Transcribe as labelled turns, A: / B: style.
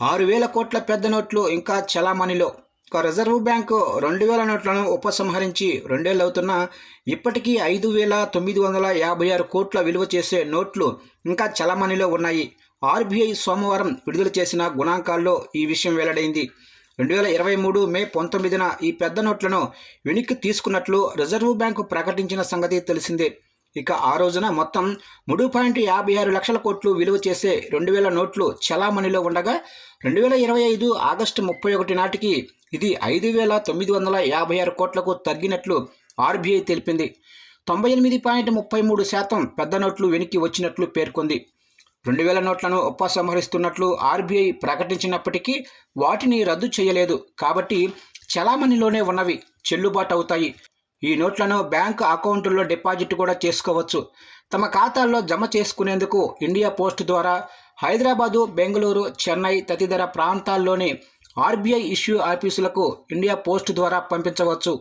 A: ఆరు వేల కోట్ల పెద్ద నోట్లు ఇంకా చలామణిలో ఇక రిజర్వ్ బ్యాంకు రెండు వేల నోట్లను ఉపసంహరించి రెండేళ్ళవుతున్నా ఇప్పటికీ ఐదు వేల తొమ్మిది వందల యాభై ఆరు కోట్ల విలువ చేసే నోట్లు ఇంకా చలామణిలో ఉన్నాయి. ఆర్బీఐ సోమవారం విడుదల చేసిన గుణాంకాల్లో ఈ విషయం వెల్లడైంది. రెండు వేల ఇరవై మూడు మే పంతొమ్మిదిన ఈ పెద్ద నోట్లను వెనక్కి తీసుకున్నట్లు రిజర్వ్ బ్యాంకు ప్రకటించిన సంగతి తెలిసిందే. ఇక ఆ రోజున మొత్తం మూడు పాయింట్ యాభై ఆరు లక్షల కోట్లు విలువ చేసే రెండు వేల నోట్లు చలామణిలో ఉండగా రెండు వేల ఇరవై ఐదు ఆగస్టు ముప్పై ఒకటి నాటికి ఇది ఐదు వేల తొమ్మిది వందల యాభై ఆరు కోట్లకు తగ్గినట్లు ఆర్బీఐ తెలిపింది. తొంభై ఎనిమిది పాయింట్ ముప్పై మూడు శాతం పెద్ద నోట్లు వెనక్కి వచ్చినట్లు పేర్కొంది. రెండు వేల నోట్లను ఉపసంహరిస్తున్నట్లు ఆర్బీఐ ప్రకటించినప్పటికీ వాటిని రద్దు చేయలేదు. కాబట్టి చలామణిలోనే ఉన్నవి చెల్లుబాటు అవుతాయి. ఈ నోట్లను బ్యాంకు అకౌంటుల్లో డిపాజిట్ కూడా చేసుకోవచ్చు. తమ ఖాతాల్లో జమ చేసుకునేందుకు ఇండియా పోస్ట్ ద్వారా హైదరాబాదు బెంగళూరు చెన్నై తదితర ప్రాంతాల్లోని ఆర్బీఐ ఇష్యూ ఆఫీసులకు ఇండియా పోస్ట్ ద్వారా పంపించవచ్చు.